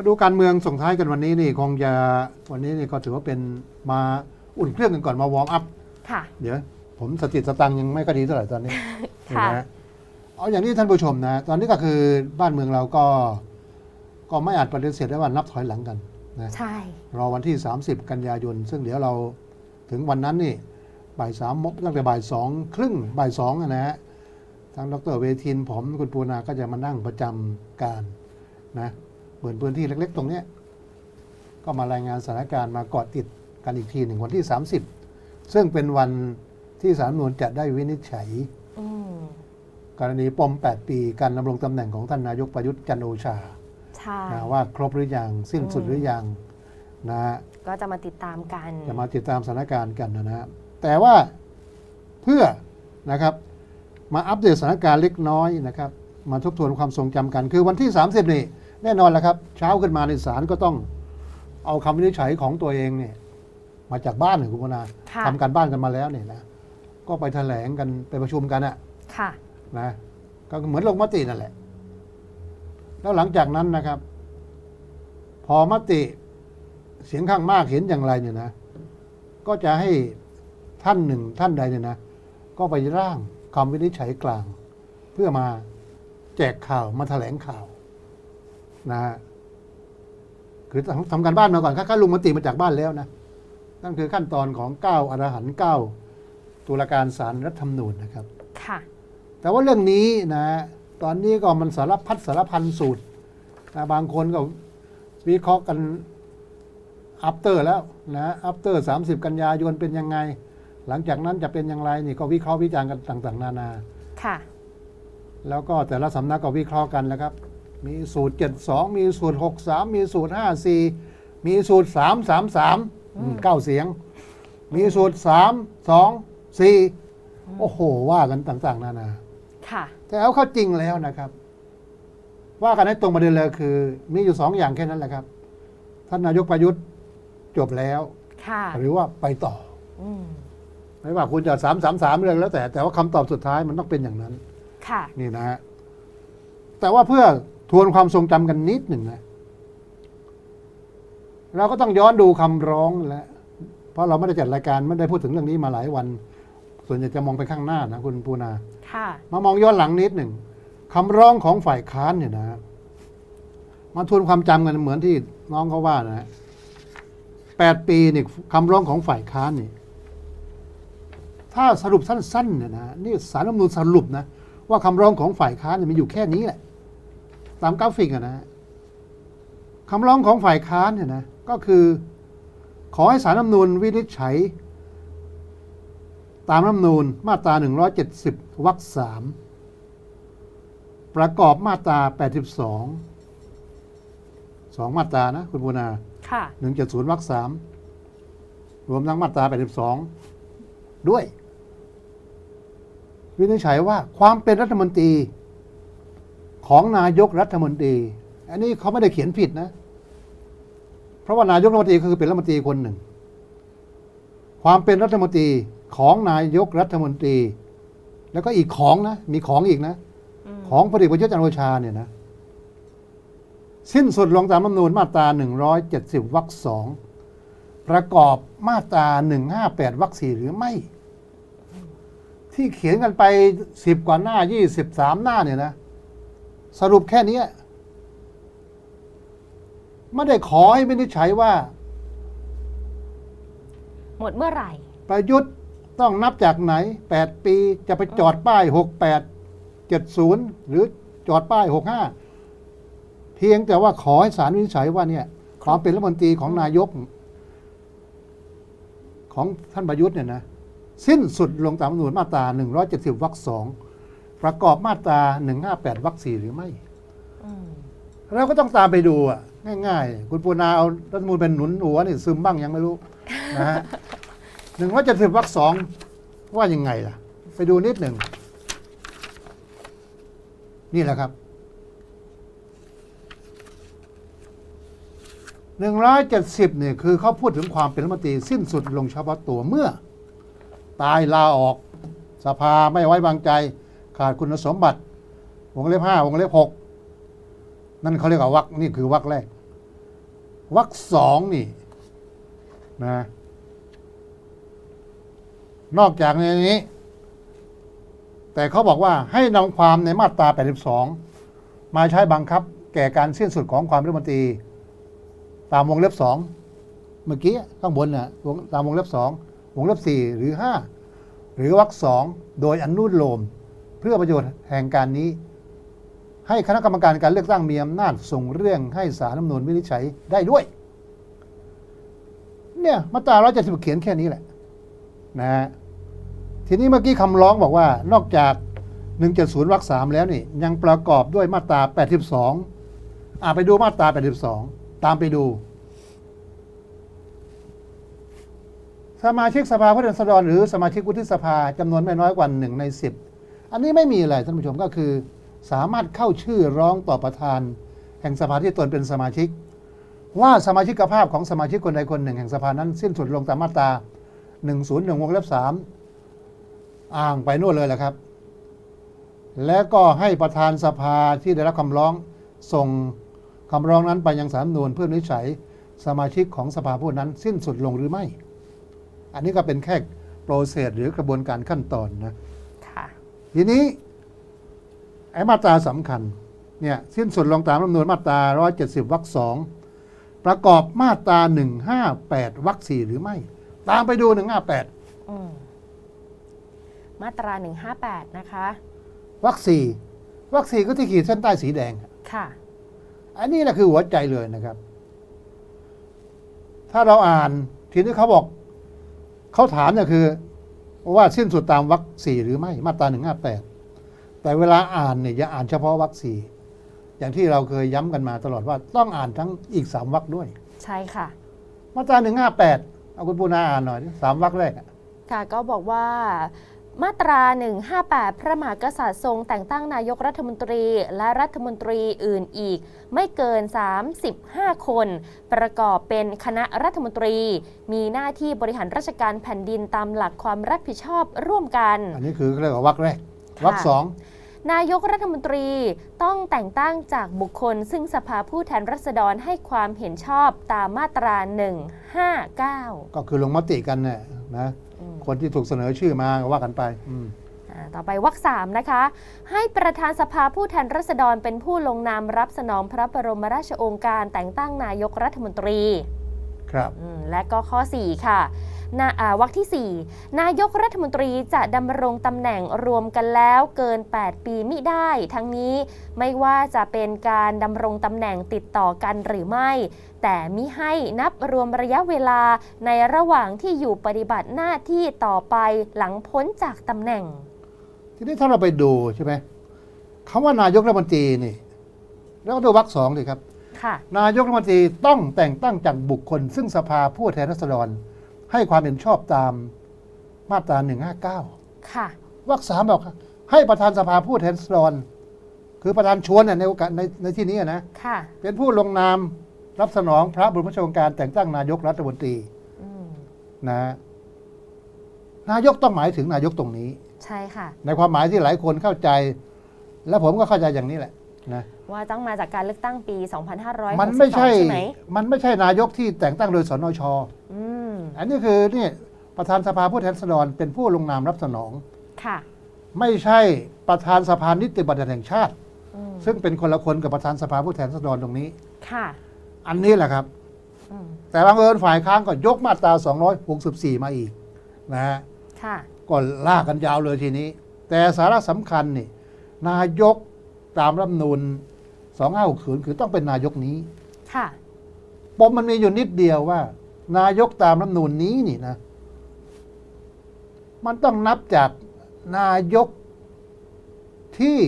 มาดูการเมืองส่งท้ายกันวันนี้นี่คงจะวันนี้นี่ก็ถือว่าเป็นมาอุ่นเครื่องกันก่อนมาวอร์มอัพค่ะ เดี๋ยวผมสติสตังค์ยังไม่ก็ดีเท่าไหร่ตอนนี้ค่ะนะฮะเอาอย่างนี้ท่านผู้ชมนะ ตอนนี้ก็คือบ้านเมืองเราก็ ก็ไม่อาจปฏิเสธได้ว่านับถอยหลังกันนะใช่รอวันที่ 30 กันยายน ซึ่งเดี๋ยวเราถึงวันนั้นนี่บ่ายสามโมงตั้งแต่บ่ายสองครึ่งบ่ายสองอะนะฮะทางดรเวทินผมคุณปูนาก็จะมานั่งประจำการนะ เปิดพื้นที่เล็ก ๆ ตรงเนี้ยก็มารายงานสถานการณ์มาเกาะติดกันอีกทีหนึ่งวันที่ 30 ซึ่งเป็นวันที่สารรัฐธรรมนูญจะได้วินิจฉัยอืมกรณีปม 8 ปีการดำรงตำแหน่งของท่านนายกประยุทธ์จันทร์โอชาใช่นะว่าครบหรือยังสิ้นสุดหรือยังนะฮะก็จะมาติดตามกัน จะมาติดตามสถานการณ์กันนะฮะแต่ว่าเพื่อนะครับมาอัปเดตสถานการณ์เล็กน้อยนะครับ มาทบทวนความทรงจำกันคือวันที่ 30 นี่ แน่นอนแล้วครับ เช้าขึ้นมาในศาลก็ต้องเอาคำวินิจฉัยของตัวเองเนี่ยมาจากบ้านเนี่ยคุณพนาค่ะ ทำการบ้านกันมาแล้วเนี่ยนะก็ไปแถลงกันไปประชุมกันอะค่ะ นะก็เหมือนลงมตินั่นแหละ แล้วหลังจากนั้นนะครับ พอมติเสียงข้างมากเห็นอย่างไรเนี่ยนะ ก็จะให้ท่านหนึ่งท่านใดเนี่ยนะ ก็ไปร่างคำวินิจฉัยกลาง เพื่อมาแจกข่าวมาแถลงข่าว นะฮะคือทำทำการบ้านมาก่อนข้าลุงมติมาจากบ้านแล้วนะ นั่นคือขั้นตอนของเก้าอรหันต์เก้าตุลาการศาลรัฐธรรมนูญนะครับ ค่ะ แต่ว่าเรื่องนี้นะ ตอนนี้ก็มันสารพัดสารพันสูตรนะบางคนก็วิเคราะห์กันอัปเตอร์แล้วนะอัปเตอร์30กันยายนเป็นยังไง หลังจากนั้นจะเป็นอย่างไรนี่ก็วิเคราะห์วิจารณ์กันต่าง ๆ นานา ค่ะ แล้วก็แต่ละสำนักก็วิเคราะห์กันแล้วครับ มีสูตร 72 มีสูตร 63 มีสูตร 54 มีสูตร 333อืมเก้าเสียง มีสูตร 3 2 4 โอ้โห ว่ากันต่างๆ นานา ค่ะ แต่เอาเข้าจริงแล้วนะครับ ว่ากันให้ตรงประเด็นเลยคือ มีอยู่สองอย่างแค่นั้นแหละครับ ท่านนายกประยุทธ์จบแล้วค่ะหรือว่าไปต่ออืมไม่ว่าคุณจะสามสามสามเรื่องแล้วแต่แต่ว่าคำตอบสุดท้ายมันต้องเป็นอย่างนั้น ค่ะ นี่นะฮะแต่ว่าเพื่อ ทวนความทรงจำกันนิดหนึ่งนะเราก็ต้องย้อนดูคำร้องแล้วเพราะเราไม่ได้จัดรายการไม่ได้พูดถึงเรื่องนี้มาหลายวัน ส่วนใหญ่จะมองไปข้างหน้านะคุณปูนาค่ะมามองย้อนหลังนิดหนึ่งคำร้องของฝ่ายค้านเนี่ยนะมาทวนความจำกันเหมือนที่น้องเขาว่านะแปดปีนี่คำร้องของฝ่ายค้านนี่ถ้าสรุปสั้นๆเนี่ยนะนี่สารรัฐธรรมนูญสรุปนะว่าคำร้องของฝ่ายค้านเนี่ยมันอยู่แค่นี้แหละ ตามกราฟิกอะนะคำร้องของฝ่ายค้านเนี่ยนะก็คือ ขอให้สารรัฐธรรมนูญวินิจฉัย ตามรัฐธรรมนูญมาตรา 170 วรรคสามประกอบมาตรา 82สองมาตรานะ คุณบูนาค่ะ170 วรรคสามรวมทั้งมาตรา 82 ด้วย วินิจฉัยว่าความเป็นรัฐมนตรี ของนายกรัฐมนตรี อันนี้เขาไม่ได้เขียนผิดนะ เพราะว่านายกรัฐมนตรีก็คือเป็นรัฐมนตรีคนหนึ่ง ความเป็นรัฐมนตรีของนายกรัฐมนตรี แล้วก็อีกของนะ มีของอีกนะอืมของพลเอกประยุทธ์จันทร์โอชาเนี่ยนะ สิ้นสุดลงตามรัฐธรรมนูญมาตรา 170วรรคสองประกอบมาตรา 158วรรคสี่หรือไม่ ที่เขียนกันไป10กว่าหน้า23หน้าเนี่ยนะ สรุปแค่เนี้ยไม่ได้ขอให้วินิจฉัยว่า หมดเมื่อไหร่ ประยุทธ์ต้องนับจากไหน 8 ปีจะไปจอดป้าย 68 70 หรือจอดป้าย 65 เพียงแต่ว่าขอให้ศาลวินิจฉัยว่าเนี่ยความเป็นรัฐมนตรีของนายก ของท่านประยุทธ์เนี่ยนะ สิ้นสุดลงตามรัฐธรรมนูญมาตรา 170วรรคสอง ประกอบมาตรา 158วรรคสี่หรือไม่อืมเราก็ต้องตามไปดูอะ ง่าย ๆ คุณปูนาเอารัฐธรรมนูญเป็นหนุนหัวนี่ซึมบ้างยังไม่รู้นะฮะหนึ่งร้อยเจ็ดสิบวรรคสองว่ายังไงล่ะ ไปดูนิดหนึ่ง นี่แหละครับหนึ่งร้อยเจ็ดสิบเนี่ยคือเขาพูดถึงความเป็นรัฐมนตรีสิ้นสุดลงเฉพาะตัวเมื่อ ตายลาออกสภาไม่ไว้วางใจ ขาดคุณสมบัติ วงเล็บห้าวงเล็บหกนั่นเขาเรียกว่าวรรคนี่คือวรรคแรกวรรคสองนี่นะนอกจากในนี้ แต่เขาบอกว่าให้นำความในมาตรา 82 มาใช้บังคับ แก่การสิ้นสุดของความรัฐมนตรี ตามวงเล็บสองเมื่อกี้ข้างบนน่ะตามวงเล็บสองวงเล็บสี่หรือห้าหรือวรรคสองโดยอนุโลม เพื่อประโยชน์แห่งการนี้ ให้คณะกรรมการการเลือกตั้งมีอำนาจส่งเรื่องให้สารรัฐมนูญวินิจฉัยได้ด้วย เนี่ยมาตราร้อยเจ็ดสิบเขียนแค่นี้แหละนะฮะทีนี้เมื่อกี้คำร้องบอกว่านอกจาก 170วรรคสามแล้วนี่ ยังประกอบด้วยมาตรา 82 อ่าไปดูมาตรา 82 ตามไปดู สมาชิกสภาผู้แทนราษฎรหรือสมาชิกวุฒิสภาจำนวนไม่น้อยกว่าหนึ่งใน10 อันนี้ไม่มีอะไรท่านผู้ชมก็คือ สามารถเข้าชื่อร้องต่อประธาน แห่งสภาที่ตนเป็นสมาชิก ว่าสมาชิกภาพของสมาชิกคนใดคนหนึ่ง แห่งสภานั้นสิ้นสุดลงตามมาตรา 101วงเล็บ3อ่างไปนู่นเลยแหละครับ และก็ให้ประธานสภาที่ได้รับคำร้องส่งคำร้องนั้นไปยังสาลรฐธรรมนูญเพื่อวินิจฉัยสมาชิกของสภาผู้นั้นสิ้นสุดลงหรือไม่ อันนี้ก็เป็นแค่โปรเซสหรือกระบวนการขั้นตอนนะ ทีทีนี้ไอ้มาตราสำคัญเนี่ยสิ้นสุดลงตามรัฐธรรมนูญมาตรา 170วรรคสองประกอบมาตรา 158วรรคสี่หรือไม่ ตามไปดู 158อืมมาตรา 158 นะคะวรรคสี่วรรคสี่ก็ที่ขีดเส้นใต้สีแดง ค่ะ อันนี้แหละคือหัวใจเลยนะครับ ถ้าเราอ่านทีนี้เขาบอก เขาถามเนี่ยคือ ว่าสิ้นสุดตามวรรคสี่หรือไม่มาตราหนึ่งห้าแปดแต่เวลาอ่านเนี่ยอย่าอ่านเฉพาะวรรคสี่อย่างที่เราเคยย้ำกันมาตลอดว่าต้องอ่านทั้งอีกสามวรรคด้วย ใช่ค่ะ มาตราหนึ่งห้าแปดเอาคุณปูนาอ่านหน่อยดิสามวรรคแรกอะค่ะก็บอกว่า มาตรา 158 พระมหากษัตริย์ทรงแต่งตั้งนายกรัฐมนตรีและรัฐมนตรีอื่นอีก ไม่เกิน 35 คน ประกอบเป็นคณะรัฐมนตรี มีหน้าที่บริหารราชการแผ่นดินตามหลักความรับผิดชอบร่วมกัน อันนี้คือเขาเรียกว่าวรรคแรกวรรคสองนายกรัฐมนตรีต้องแต่งตั้งจากบุคคล ซึ่งสภาผู้แทนราษฎรให้ความเห็นชอบตามมาตรา 159 ก็คือลงมติกันเนี่ยนะอืม คนที่ถูกเสนอชื่อมาก็ว่ากันไปอืม อ่าต่อไปวรรคสามนะคะ ให้ประธานสภาผู้แทนราษฎรเป็นผู้ลงนามรับสนองพระบรมราชโองการแต่งตั้งนายกรัฐมนตรีครับ อืมและก็ข้อ 4 ค่ะนาอ่า วรรคที่ 4 นายกรัฐมนตรีจะดำรงตำแหน่งรวมกันแล้วเกิน 8 ปีมิได้ ทั้งนี้ไม่ว่าจะเป็นการดำรงตำแหน่งติดต่อกันหรือไม่ แต่มิให้นับรวมระยะเวลาในระหว่างที่อยู่ปฏิบัติหน้าที่ต่อไปหลังพ้นจากตำแหน่ง ทีนี้ถ้าเราไปดูใช่ไหมคำว่านายกรัฐมนตรีนี่ แล้วก็ดูวรรคสองเลยครับค่ะนายกรัฐมนตรีต้องแต่งตั้งจากบุคคล ซึ่งสภาผู้แทนราษฎร ให้ความเห็นชอบตามมาตรา 159 ค่ะวรรคสามบอกให้ประธานสภาผู้แทนราษฎรคือประธานชวนน่ะในโอกาสในในที่นี้นะค่ะเป็นผู้ลงนามรับสนองพระบรมราชโองการแต่งตั้งนายกรัฐมนตรีอืมนะนายกต้องหมายถึงนายกตรงนี้ ใช่ค่ะ ในความหมายที่หลายคนเข้าใจ และผมก็เข้าใจอย่างนี้แหละนะว่าต้องมาจากการเลือกตั้งปี 2562มันไม่ใช่ใช่ไหมมันไม่ใช่นายกที่แต่งตั้งโดยสนช อืมอันนี้คือนี่ประธานสภาผู้แทนราษฎรเป็นผู้ลงนามรับสนอง ค่ะ ไม่ใช่ประธานสภานิติบัญญัติแห่งชาติ อืมซึ่งเป็นคนละคนกับประธานสภาผู้แทนราษฎรตรงนี้ ค่ะอันนี้แหละครับ อืมแต่บังเอิญฝ่ายค้านก็ยกมาตรา 264 มาอีกนะฮะ ค่ะ ก็ลากกันยาวเลยทีนี้ แต่สาระสำคัญนี่ นายกตามรัฐธรรมนูล2560คือต้องเป็นนายกนี้ ค่ะ ปมมันมีอยู่นิดเดียวว่า นายกตามรัฐธรรมนูญนี้นี่นะ มันต้องนับจากนายกที่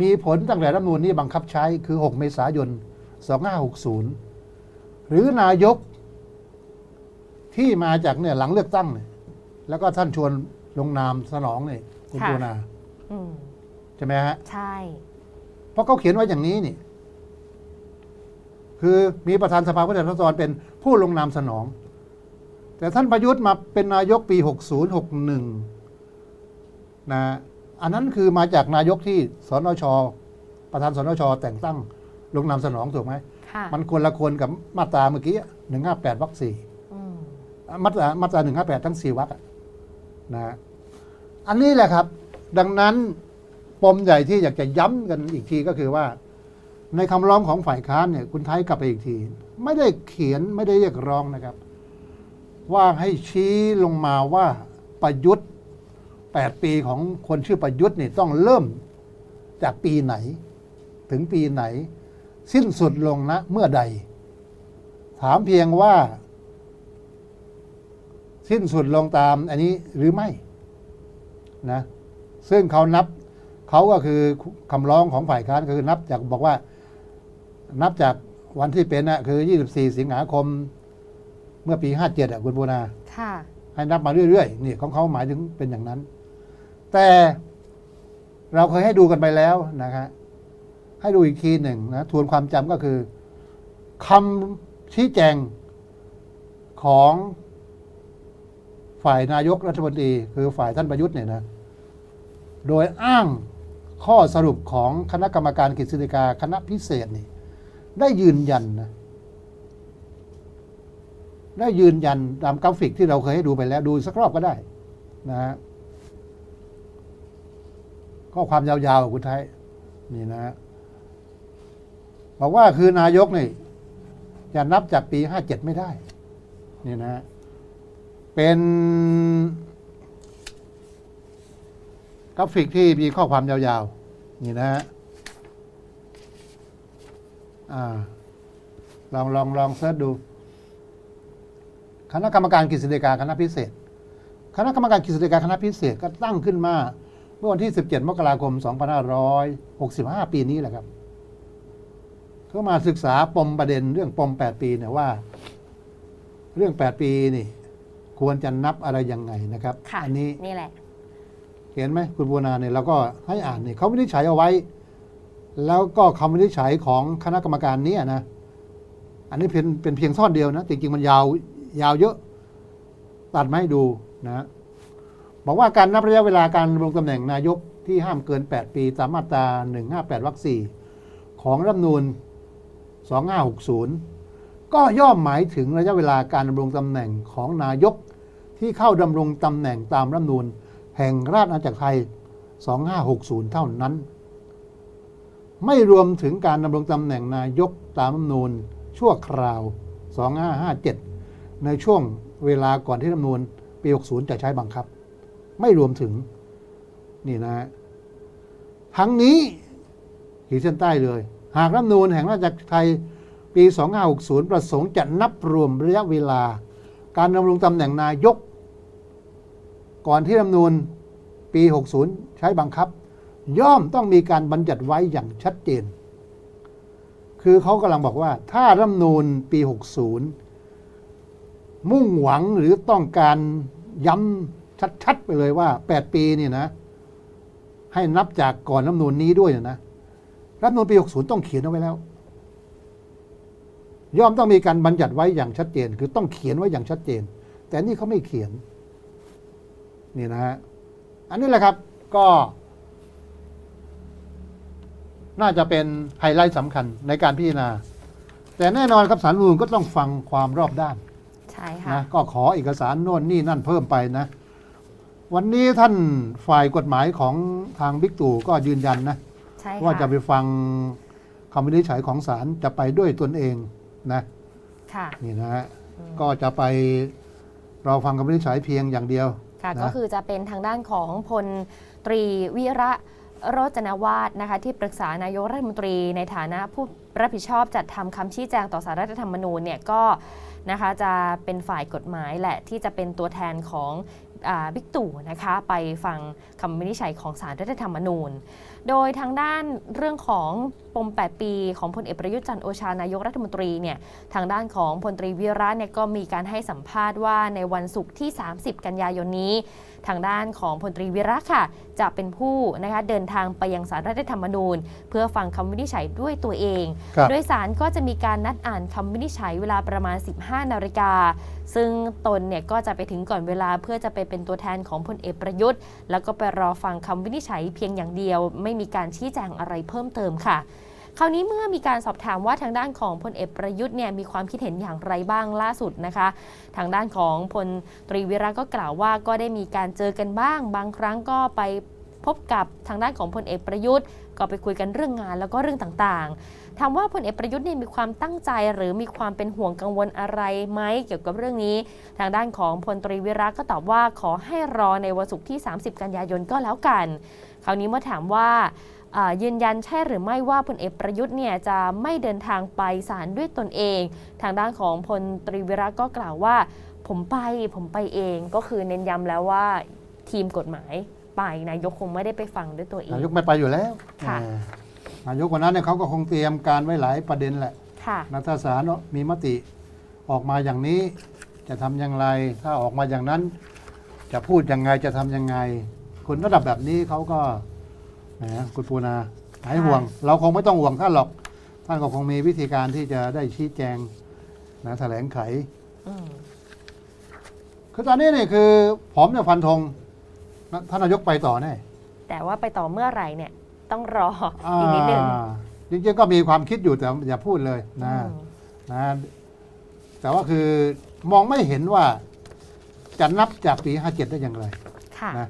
มีผลตั้งแต่รัฐธรรมนูญนี้บังคับใช้คือ 6 เมษายน 2560 หรือนายกที่มาจากเนี่ยหลังเลือกตั้งเนี่ยแล้วก็ท่านชวนลงนามสนองเนี่ยคุณค่ะ ปูนา อืมใช่ไหมฮะ ใช่ เพราะเขาเขียนไว้อย่างนี้นี่ คือมีประธานสภาผู้แทนราษฎรเป็นผู้ลงนามสนอง แต่ท่านประยุทธ์มาเป็นนายกปี 60 61นะอันนั้นคือมาจากนายกที่สนช ประธานสนช แต่งตั้งลงนามสนองถูกไหมค่ะมันคนละคนกับมาตราเมื่อกี้หนึ่งห้าแปดวรรคสี่อืมมาตรามาตราหนึ่งห้าแปดทั้งสี่วรรคอะนะฮะอันนี้แหละครับ ดังนั้นปมใหญ่ที่อยากจะย้ำกันอีกทีก็คือว่า ในคำร้องของฝ่ายค้านเนี่ยคุณไทยกลับไปอีกที ไม่ได้เขียนไม่ได้เรียกร้องนะครับ ว่าให้ชี้ลงมาว่าประยุทธ์แปดปีของคนชื่อประยุทธ์นี่ต้องเริ่มจากปีไหน ถึงปีไหน สิ้นสุดลงนะเมื่อใด ถามเพียงว่า สิ้นสุดลงตามอันนี้หรือไม่นะซึ่งเขานับเขาก็คือคำร้องของฝ่ายค้านก็คือนับจากบอกว่า นับจากวันที่เป็นน่ะคือ 24 สิงหาคม เมื่อปี 57อะคุณบูนาค่ะ ให้นับมาเรื่อยๆนี่ของเขาหมายถึงเป็นอย่างนั้น แต่เราเคยให้ดูกันไปแล้วนะครับให้ดูอีกทีหนึ่งนะทวนความจำก็คือคำชี้แจงของฝ่ายนายกรัฐมนตรี คือฝ่ายท่านประยุทธ์เนี่ยนะ โดยอ้างข้อสรุปของคณะกรรมการกฤษฎีกาคณะพิเศษนี่ ได้ยืนยันนะได้ยืนยันตามกราฟิกที่เราเคยให้ดูไปแล้วดูสักรอบก็ได้นะฮะข้อความยาวๆคุณไทยนี่นะฮะบอกว่าคือนายกนี่จะนับจากปีห้าเจ็ดไม่ได้ นี่นะฮะเป็นกราฟิกที่มีข้อความยาวๆ นี่นะฮะ ลองลองลองเสิร์ชดู คณะกรรมการกฤษฎีกาคณะพิเศษ คณะกรรมการกฤษฎีกาคณะพิเศษก็ตั้งขึ้นมา เมื่อวันที่ 17 มกราคม 2565 ปีนี้แหละครับเขามาศึกษาปมประเด็นเรื่องปม 8 ปีเนี่ยว่า เรื่อง 8 ปีนี่ ควรจะนับอะไรยังไงนะครับค่ะอันี้นี่แหละ เห็นไหมคุณบัวนาเนี่ยเราก็ให้อ่านเนี่ยเขาไม่ได้ใช้เอาไว้ แล้วก็คำวินิจฉัยของคณะกรรมการนี้นะ อันนี้เป็นเป็นเพียงท่อนเดียวนะจริงๆมันยาวยาวเยอะ ตัดมาให้ดูนะบอกว่าการนับระยะเวลาการดำรงตำแหน่งนายกที่ห้ามเกิน 8 ปีตามมาตรา 158วรรค4ของรัฐนูญ2560 ก็ย่อมหมายถึงระยะเวลาการดำรงตำแหน่งของนายกที่เข้าดำรงตำแหน่งตามรัฐมนูญแห่งราชอาณาจักรไทย 2560 เท่านั้น ไม่รวมถึงการดำรงตำแหน่งนายกตามรัฐมนูญชั่วคราว 2557 ในช่วงเวลาก่อนที่รัฐมนูญปี 60 จะใช้บังคับ ไม่รวมถึงนี่นะฮะทั้งนี้ขีดเส้นใต้เลย หากรัฐมนูญแห่งราชอาณาจักรไทยปี 2560 ประสงค์จะนับรวมระยะเวลา การดำรงตำแหน่งนายก ก่อนที่รัฐมนูญปี 60 ใช้บังคับ ย่อมต้องมีการบัญญัติไว้อย่างชัดเจน คือเขากำลังบอกว่า ถ้ารัฐมนูญปี 60 มุ่งหวังหรือต้องการย้ำชัดๆไปเลยว่า 8 ปีนี่นะ ให้นับจากก่อนรัฐมนูญนี้ด้วยนะรัฐมนูญปี 60 ต้องเขียนเอาไว้แล้ว ย่อมต้องมีการบัญญัติไว้อย่างชัดเจน คือต้องเขียนไว้อย่างชัดเจน แต่นี่เขาไม่เขียน นี่นะฮะ อันนี้แหละครับ ก็ น่าจะเป็นไฮไลท์สำคัญในการพิจารณา แต่แน่นอนครับสารรัฐธรรมนูญก็ต้องฟังความรอบด้านใช่ค่ะนะก็ขอเอกสารโน่นนี่นั่นเพิ่มไปนะ วันนี้ท่านฝ่ายกฎหมายของทางบิ๊กตู่ก็ยืนยันนะ ใช่ค่ะว่าจะไปฟังคำวินิจฉัยของศาลจะไปด้วยตนเองนะค่ะ นี่นะฮะอืม ก็จะไปรอฟังคำวินิจฉัยเพียงอย่างเดียวค่ะ นะ ก็คือจะเป็นทางด้านของพลตรีวิระ โรจนวาดนะคะที่ปรึกษานายกรัฐมนตรีในฐานะผู้รับผิดชอบจัดทำคำชี้แจงต่อสารรัฐธรรมนูญเนี่ยก็นะคะจะเป็นฝ่ายกฎหมายแหละที่จะเป็นตัวแทนของ บิ๊กตู่นะคะไปฟังคำวินิจฉัยของสารรัฐธรรมนูญ โดยทางด้านเรื่องของปม 8 ปีของพลเอกประยุทธ์จันทร์โอชานายกรัฐมนตรีเนี่ยทางด้านของพลตรีวิระเนี่ยก็มีการให้สัมภาษณ์ว่าในวันศุกร์ที่ 30 กันยายนนี้ ทางด้านของพลตรีวิระค่ะ จะเป็นผู้นะคะเดินทางไปยังสารรัฐธรรมนูญ เพื่อฟังคำวินิจฉัยด้วยตัวเองครับโดยสารก็จะมีการนัดอ่านคำวินิจฉัยเวลาประมาณ 15 นาฬิกาซึ่งตนเนี่ยก็จะไปถึงก่อนเวลาเพื่อจะไปเป็นตัวแทนของพลเอกประยุทธ์ แล้วก็ไปรอฟังคำวินิจฉัยเพียงอย่างเดียว ไม่มีการชี้แจงอะไรเพิ่มเติมค่ะคราวนี้เมื่อมีการสอบถามว่าทางด้านของพลเอกประยุทธ์เนี่ยมีความคิดเห็นอย่างไรบ้างล่าสุดนะคะ ทางด้านของพลตรีวิระก็กล่าวว่าก็ได้มีการเจอกันบ้าง บางครั้งก็ไป พบกับทางด้านของพลเอกประยุทธ์ ก็ไปคุยกันเรื่องงานแล้วก็เรื่องต่างๆถามว่าพลเอกประยุทธ์เนี่ยมีความตั้งใจหรือมีความเป็นห่วงกังวลอะไรไหมเกี่ยวกับเรื่องนี้ ทางด้านของพลตรีวิระก็ตอบว่าขอให้รอในวันศุกร์ที่ 30 กันยายนก็แล้วกัน คราวนี้เมื่อถามว่าอ่ายืนยันใช่หรือไม่ว่าพลเอกประยุทธ์เนี่ยจะไม่เดินทางไปศาลด้วยตนเอง ทางด้านของพลตรีวิระก็กล่าวว่า ผมไปผมไปเองก็คือเน้นย้ำแล้วว่าทีมกฎหมาย ไปนายกคงไม่ได้ไปฟังด้วยตัวเอง นายกไม่ไปอยู่แล้วค่ะ เออนายกวันนั้นเนี่ยเขาก็คงเตรียมการไว้หลายประเด็นแหละค่ะรัฐศาลมีมติออกมาอย่างนี้ จะทำอย่างไร ถ้าออกมาอย่างนั้น จะพูดยังไงจะทำยังไง คนระดับแบบนี้เขาก็แหมคุณปูนาหายห่วง เราคงไม่ต้องห่วงท่านหรอก ท่านก็คงมีวิธีการที่จะได้ชี้แจงนะแถลงไข อืมคือตอนนี้เนี่ยคือผมเนี่ยฟันธงนะ ท่านนายกไปต่อแน่แต่ว่าไปต่อเมื่อไหร่เนี่ยต้องรออีกนิดนึงอ่าจริงๆก็มีความคิดอยู่แต่อย่าพูดเลยนะอืมนะแต่ว่าคือมองไม่เห็นว่าจะนับจากปี 57 ได้อย่างไรค่ะนะ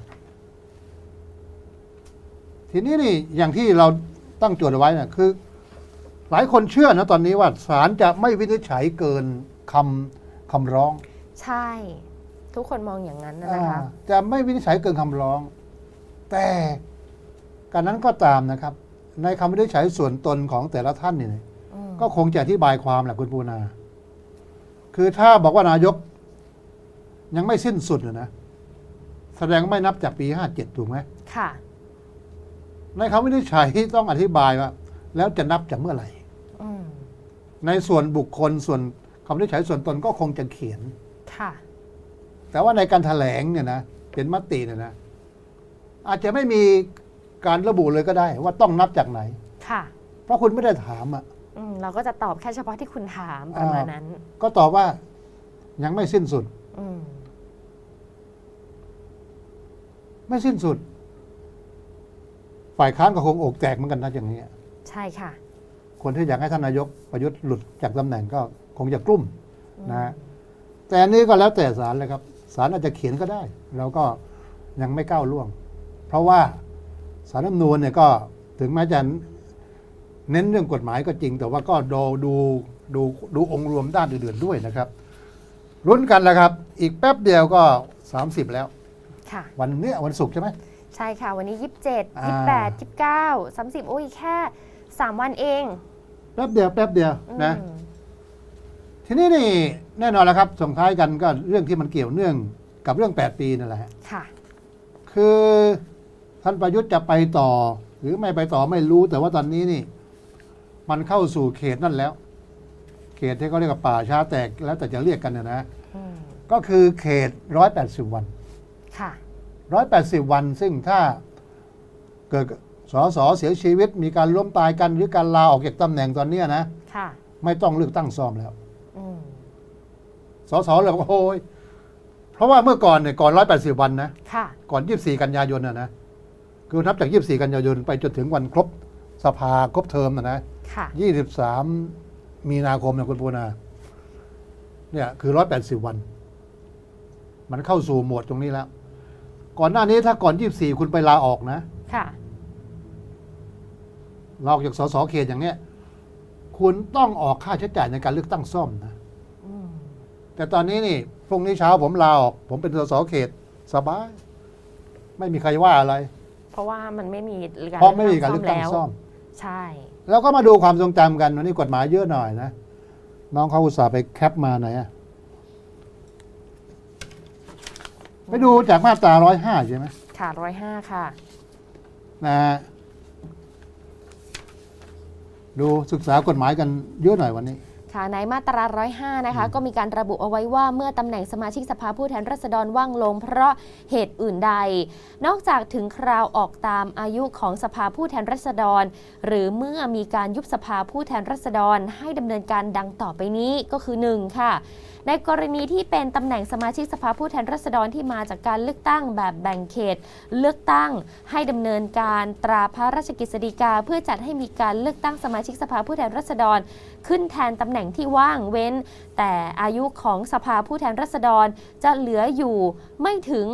ทีนี้นี่อย่างที่เราตั้งโจทย์เอาไว้นะคือ หลายคนเชื่อนะตอนนี้ว่าศาลจะไม่วินิจฉัยเกินคำคำร้อง ใช่ ทุกคนมองอย่างนั้นนะนะคะอ่าจะไม่วินิจฉัยเกินคำร้อง แต่การนั้นก็ตามนะครับ ในคำวินิจฉัยส่วนตนของแต่ละท่านนี่นะอืมก็คงจะอธิบายความแหละคุณปูนา คือถ้าบอกว่านายก ยังไม่สิ้นสุดนะนะแสดงไม่นับจากปีห้าเจ็ดถูกไหม ค่ะ ในคำวินิจฉัยต้องอธิบายว่า แล้วจะนับจากเมื่อไหร่ อืมในส่วนบุคคลส่วนคำวินิจฉัยส่วนตนก็คงจะเขียน ค่ะ แต่ว่าในการถแถลงเนี่ยนะเป็นมติเนี่ยนะ อาจจะไม่มีการระบุเลยก็ได้ ว่าต้องนับจากไหน ค่ะ เพราะคุณไม่ได้ถามอะอืมเราก็จะตอบแค่เฉพาะที่คุณถามประมาณนั้น ก็ตอบว่ายังไม่สิ้นสุด อืมไม่สิ้นสุด ฝ่ายค้านก็คงอกแตกเหมือนกันนะอย่างนี้ใช่ค่ะ คนที่อยากให้ท่านนายกประยุทธ์หลุดจากตำแหน่งก็คงจะกลุ้มอืมนะฮะแต่อันนี้ก็แล้วแต่ศาลเลยครับ ศาลอาจจะเขียนก็ได้ เราก็ยังไม่ก้าวล่วง เพราะว่าสารรัฐธรรมนูญเนี่ยก็ถึงแม้จะเน้นเรื่องกฎหมายก็จริง แต่ว่าก็ดูดูดูดูองค์รวมด้านอื่นๆด้วยนะครับรุ้นกันแล้วครับ อีกแป๊บเดียวก็ 30 แล้ว ค่ะ วันเนี้ยวันศุกร์ใช่ไหม ใช่ค่ะ วันนี้ 27 อ่า 28 29 30 โอ้ยแค่ 3 วันเอง แป๊บเดียวแป๊บเดียวนะ อืม ทีนี้นี่แน่นอนแล้วครับส่งท้ายกันก็เรื่องที่มันเกี่ยวเนื่องกับเรื่อง 8 ปีนั่นแหละฮะค่ะ คือท่านประยุทธ์จะไปต่อ หรือไม่ไปต่อไม่รู้แต่ว่าตอนนี้นี่ มันเข้าสู่เขตนั่นแล้ว เขตที่เขาเรียกว่าป่าช้าแตกแล้วแต่จะเรียกกันนะนะอืมก็คือเขตร้อยแปดสิบวัน ค่ะร้อยแปดสิบวัน ซึ่งถ้าเกิดสอสอเสียชีวิต มีการล้มตายกันหรือการลาออกจากตำแหน่งตอนเนี้ยนะ ค่ะ ไม่ต้องเลือกตั้งซ่อมแล้วอืม สสเลยบอกว่าโอ้ยเพราะว่าเมื่อก่อนเนี่ยก่อนร้อยแปดสิบวันนะค่ะก่อนยี่สี่กันยายนนะนะคือนับจากยี่สี่กันยายนไปจนถึงวันครบสภาครบเทอมนะนะค่ะยี่สิบสามมีนาคมนะคุณปูนาเนี่ยคือร้อยแปดสิบวัน มันเข้าสู่โหมดตรงนี้แล้วก่อนหน้านี้ถ้าก่อนยี่สี่คุณไปลาออกนะ ค่ะลาออกจากสสเขตอย่างเนี้ย คุณต้องออกค่าใช้จ่ายในการเลือกตั้งซ่อมนะอืมแต่ตอนนี้นี่พรุ่งนี้เช้าผมลาออก ผมเป็นสสเขตสบาย ไม่มีใครว่าอะไร เพราะว่ามันไม่มีการเพราะไม่มีการเลือกตั้งแล้วซ่อม ใช่ แล้วก็มาดูความทรงจำกันวันนี้กฎหมายเยอะหน่อยนะ น้องเขาอุตส่าห์ไปแคปมาไหนอะไปดูจากมาตราร้อยห้าใช่ไหมค่ะร้อยห้าค่ะ นะฮะ ดูศึกษากฎหมายกันเยอะหน่อยวันนี้ค่ะในมาตรา 105 นะคะ ก็มีการระบุเอาไว้ว่าเมื่อตำแหน่งสมาชิกสภาผู้แทนราษฎรว่างลง เพราะเหตุอื่นใด นอกจากถึงคราวออกตามอายุของสภาผู้แทนราษฎร หรือเมื่อมีการยุบสภาผู้แทนราษฎร ให้ดำเนินการดังต่อไปนี้ก็คือ 1 ค่ะ ในกรณีที่เป็นตำแหน่งสมาชิกสภาผู้แทนราษฎรที่มาจากการเลือกตั้งแบบแบ่งเขต เลือกตั้งให้ดำเนินการตราพระราชกฤษฎีกา เพื่อจัดให้มีการเลือกตั้งสมาชิกสภาผู้แทนราษฎร ขึ้นแทนตำแหน่งที่ว่างเว้น แต่อายุของสภาผู้แทนราษฎรจะเหลืออยู่ไม่ถึง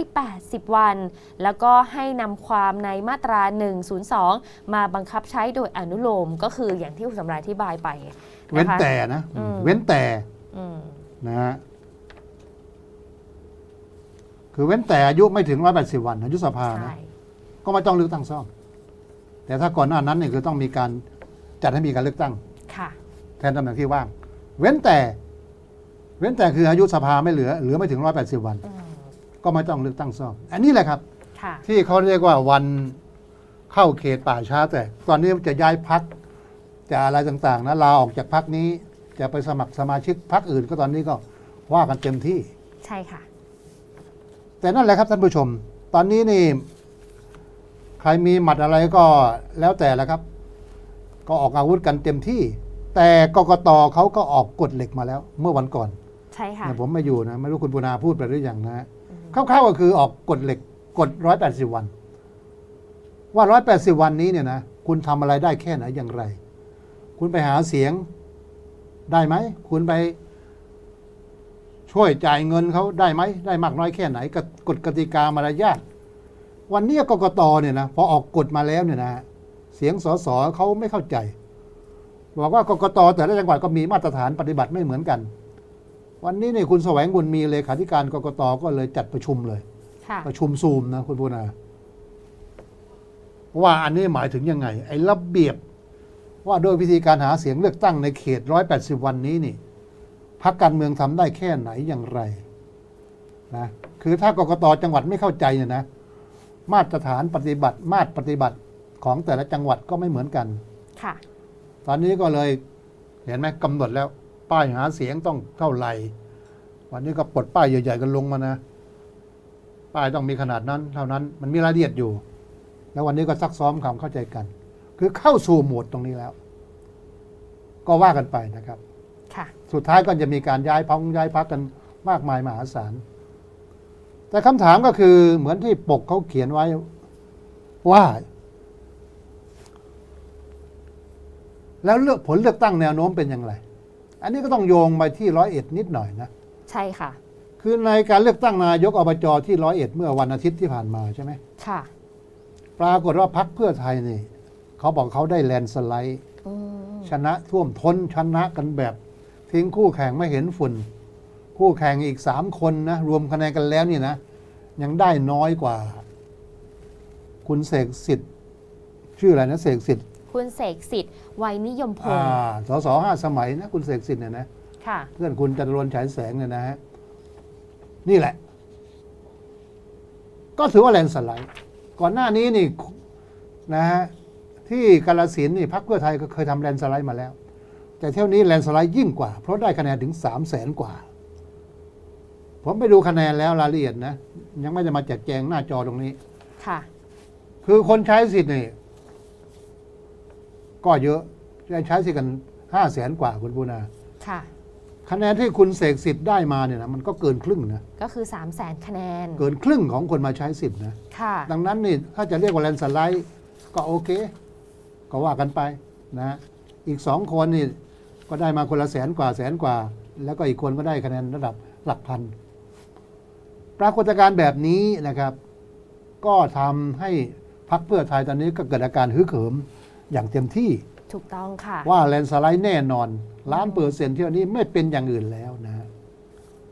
180 วัน แล้วก็ให้นำความในมาตรา 102 มาบังคับใช้โดยอนุโลมก็คืออย่างที่คุณสำราญอธิบายไป เว้นนะคะแต่นะอืมเว้นแต่อืมนะฮะคือเว้นแต่อายุไม่ถึงร้อยแปดสิบวันอายุสภานะใช่ก็ไม่ต้องเลือกตั้งซ่อม แต่ถ้าก่อนหน้านั้นเนี่ยคือต้องมีการจัดให้มีการเลือกตั้งค่ะแทนตำแหน่งที่ว่าง เว้นแต่ เว้นแต่คืออายุสภาไม่เหลือเหลือไม่ถึงร้อยแปดสิบวันอืมก็ไม่ต้องเลือกตั้งซ่อม อันนี้แหละครับค่ะที่เขาเรียกว่าวันเข้าเขตป่าช้าแต่ ตอนนี้จะย้ายพัก จะอะไรต่างๆนะลาออกจากพักนี้ จะไปสมัครสมาชิกพักอื่นก็ตอนนี้ก็ว่ากันเต็มที่ ใช่ค่ะ แต่นั่นแหละครับท่านผู้ชม ตอนนี้นี่ใครมีหมัดอะไรก็แล้วแต่ละครับ ก็ออกอาวุธกันเต็มที่ แต่กกตเขาก็ออกกฎเหล็กมาแล้ว เมื่อวันก่อน ใช่ค่ะเนี่ยผมไม่อยู่นะไม่รู้คุณปุนาพูดไปหรือยังนะฮะอืมคร่าวๆก็คือออกกฎเหล็กกฎร้อยแปดสิบวัน ว่าร้อยแปดสิบวันนี้เนี่ยนะคุณทำอะไรได้แค่ไหนอย่างไร คุณไปหาเสียงได้ไหม คุณไปช่วยจ่ายเงินเขาได้ไหม ได้มากน้อยแค่ไหนกฎกฎกติกามารยาทวันนี้กกตเนี่ยนะพอออกกฎมาแล้วเนี่ยนะฮะเสียงสสเขาไม่เข้าใจ บอกว่ากกตแต่ละจังหวัดก็มีมาตรฐานปฏิบัติไม่เหมือนกัน วันนี้เนี่ยคุณแสวงบุญมีเลขาธิการกกตก็เลยจัดประชุมเลยค่ะประชุมซูมนะคุณพูนาว่าอันนี้หมายถึงยังไง ไอ้ระเบียบ ว่าโดยวิธีการหาเสียงเลือกตั้งในเขตร้อยแปดสิบวันนี้นี่พักการเมืองทำได้แค่ไหนอย่างไรนะคือถ้ากกตจังหวัดไม่เข้าใจเนี่ยนะ มาตรฐานปฏิบัติมาตรปฏิบัติของแต่ละจังหวัดก็ไม่เหมือนกัน ค่ะ ตอนนี้ก็เลยเห็นไหมกำหนดแล้ว ป้ายหาเสียงต้องเท่าไหร่ วันนี้ก็ปลดป้ายใหญ่ ๆ กันลงมานะ ป้ายต้องมีขนาดนั้น เท่านั้นมันมีรายละเอียดอยู่ แล้ววันนี้ก็ซักซ้อมความเข้าใจกัน คือเข้าสู่โหมดตรงนี้แล้ว ก็ว่ากันไปนะครับ ค่ะ สุดท้ายก็จะมีการย้ายพักย้ายพักกันมากมายมหาศาล แต่คำถามก็คือเหมือนที่ปกเขาเขียนไว้ว่า แล้วเลือกผลเลือกตั้งแนวโน้มเป็นอย่างไร อันนี้ก็ต้องโยงไปที่ร้อยเอ็ดนิดหน่อยนะ ใช่ค่ะ คือในการเลือกตั้งนายกอบจที่ร้อยเอ็ดเมื่อวันอาทิตย์ที่ผ่านมาใช่ไหมค่ะ ปรากฏว่าพักเพื่อไทยนี่ เขาบอกเขาได้แลนด์สไลด์อืมชนะท่วมท้นชนะกันแบบ ทิ้งคู่แข่งไม่เห็นฝุ่น คู่แข่งอีกสามคนนะ รวมคะแนนกันแล้วนี่นะ ยังได้น้อยกว่า คุณเสกสิทธิ์ชื่ออะไรนะเสกสิทธิ์คุณเสกสิทธิ์ไวยนิยมพอ่างศ์สสห้าสมัยนะ คุณเสกสิทธิ์เนี่ยนะค่ะเพื่อนคุณจตุรนต์ฉายแสงเนี่ยนะฮะนี่แหละ ก็ถือว่าแลนด์สไลด์ก่อนหน้านี้นี่นะฮะ ที่กาลสินธุ์นี่พรรคเพื่อไทยก็เคยทำแลนด์สไลด์มาแล้ว แต่เที่ยวนี้แลนด์สไลด์ยิ่งกว่า เพราะได้คะแนนถึงสามแสนกว่า ผมไปดูคะแนนแล้วรายละเอียดนะ ยังไม่ได้มาแจกแจงหน้าจอตรงนี้ ค่ะ คือคนใช้สิทธิ์นี่ก็เยอะใช้สิทธิ์กันห้าแสนกว่าคุณปูนาค่ะ คะแนนที่คุณเสกสิทธิ์ได้มาเนี่ยนะมันก็เกินครึ่งนะ ก็คือ3 0 0แสนคะแนน เกินครึ่งของคนมาใช้สิทธิ์นะ ค่ะ ดังนั้นนี่ถ้าจะเรียกว่าแลนด์สไลด์ก็โอเค ก็ว่ากันไปนะอีกสองคนนี่ก็ได้มาคนละแสนกว่าแสนกว่า แล้วก็อีกคนก็ได้คะแนนระดับหลักพัน ปรากฏการณ์แบบนี้นะครับ ก็ทำให้พรรคเพื่อไทยตอนนี้ก็เกิดอาการฮึกเหิมอย่างเต็มที่ถูกต้องค่ะ ว่าแลนด์สไลด์แน่นอนล้านเปอร์เซ็นต์เที่ยวนี้ไม่เป็นอย่างอื่นแล้วนะ